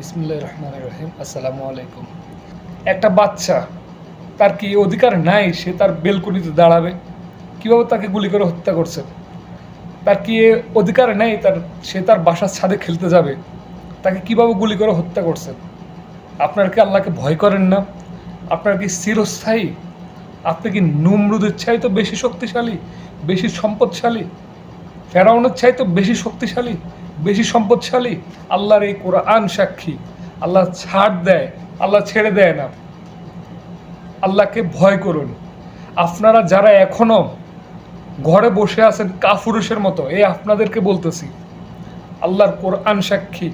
বিসমুল্লাহ রহমান রহিম আসসালামু আলাইকুম। একটা বাচ্চা, তার কি অধিকার নাই? সে তার বেলকুনিতে দাঁড়াবে। কীভাবে তাকে গুলি করে হত্যা করছে? তার কি অধিকার নেই? তার, সে তার বাসার ছাদে খেলতে যাবে। তাকে কীভাবে গুলি করে হত্যা করছেন আপনার কি আল্লাহকে ভয় করেন না? আপনার কি চিরস্থায়ী? আপনি কি নুমরুদের চাই তো বেশি শক্তিশালী, বেশি সম্পদশালী? ফেরাউনের চাইতো বেশি শক্তিশালী? বেশি সম্পদশালী? আল্লাহর এই কোরআন সাক্ষী। আল্লাহ ছাড় দেয়, আল্লাহ ছেড়ে দেয় না। আল্লাহকে ভয় করুন। আপনারা যারা এখনও ঘরে বসে আছেন কাফুরুষের মতো, এই আপনাদেরকে বলতেছি, আল্লাহর কোরআন সাক্ষী,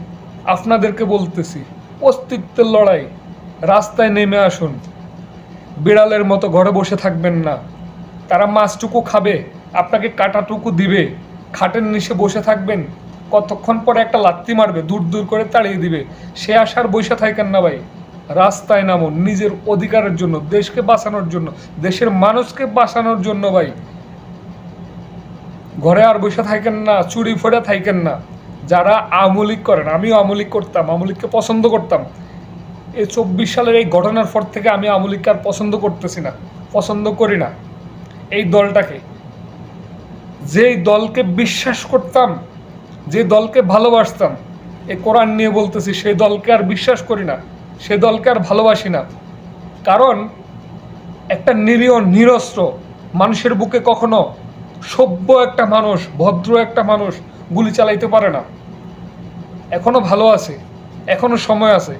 আপনাদেরকে বলতেছি, অস্তিত্বের লড়াই, রাস্তায় নেমে আসুন। বিড়ালের মতো ঘরে বসে থাকবেন না। তারা মাছটুকু খাবে, আপনাকে কাটাটুকু দিবে, খাটের নিচে বসে থাকবেন কতক্ষণ পরে একটা লাত্তি মারবে, দূর দূর করে তাড়িয়ে দিবে? সে আসার বসে থাকেন না ভাই? রাস্তায় নামুন নিজের অধিকারের জন্য, দেশকে বাঁচানোর জন্য, দেশের মানুষকে বাঁচানোর জন্য ভাই। ঘরে আর বসে থাকেন না, চুরি ফোড়ে থাকেন না। যারা আমলিক করেন, আমিও আমলিক করতাম, আমলিককে পছন্দ করতাম। এই চব্বিশ সালের এই ঘটনার পর থেকে আমি আমলিককে আর পছন্দ করতেছি না, পছন্দ করি না। এই দলটাকে, যেই দলকে বিশ্বাস করতাম যে দলকে ভালোবাসতাম, এ কোরআন নিয়ে বলতেছি সেই দলকে আর বিশ্বাস করি না, সে দলকে আর ভালোবাসি না। কারণ একটা নিরীহ, নিরস্ত্র মানুষের বুকে কখনো সভ্য একটা মানুষ, ভদ্র একটা মানুষ গুলি চালাইতে পারে না। এখনও ভালো আছে, এখনও সময় আছে।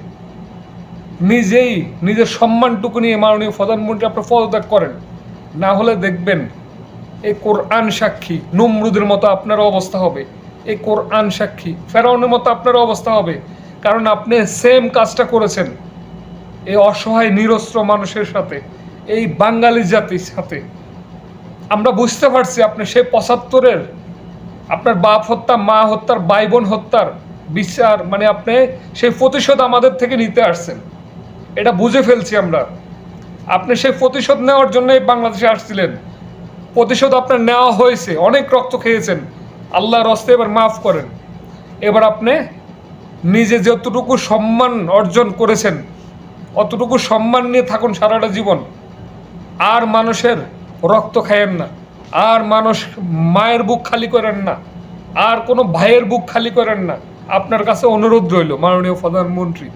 নিজেই নিজের সম্মানটুকু নিয়ে মাননীয় প্রধানমন্ত্রী আপনার পদত্যাগ করেন। না হলে দেখবেন এই কোরআন সাক্ষী, নমরুদের মতো আপনার অবস্থা হবে। এই কোরআন সাক্ষী। ফেরাউনের মতো আপনার অবস্থা হবে। কারণ আপনি সেম কাজটা করেছেন। এই অসহায়, নিরস্ত্র মানুষের সাথে, এই বাঙালি জাতির সাথে। আমরা বুঝতে পারছি আপনি সেই পঁচাত্তরের আপনার বাপ হত্যা, মা হত্যার ভাই বোন হত্যার বিচার মানে আপনি সেই প্রতিশোধ আমাদের থেকে নিতে আসছেন। এটা বুঝে ফেলছি আমরা। আপনি সেই প্রতিশোধ নেওয়ার জন্যই বাংলাদেশে আসছিলেন। প্রতিশোধ আপনার নেওয়া হয়েছে। অনেক রক্ত খেয়েছেন। আল্লাহর রস্তে এবার মাফ করেন। এবার আপনি নিজে যতটুকু সম্মান অর্জন করেছেন, অতটুকু সম্মান নিয়ে থাকুন সারাটা জীবন। আর মানুষের রক্ত খায়েন না, আর মানুষ মায়ের বুক খালি করেন না, আর কোনো ভাইয়ের বুক খালি করেন না। আপনার কাছে অনুরোধ রইল, মাননীয় প্রধানমন্ত্রী।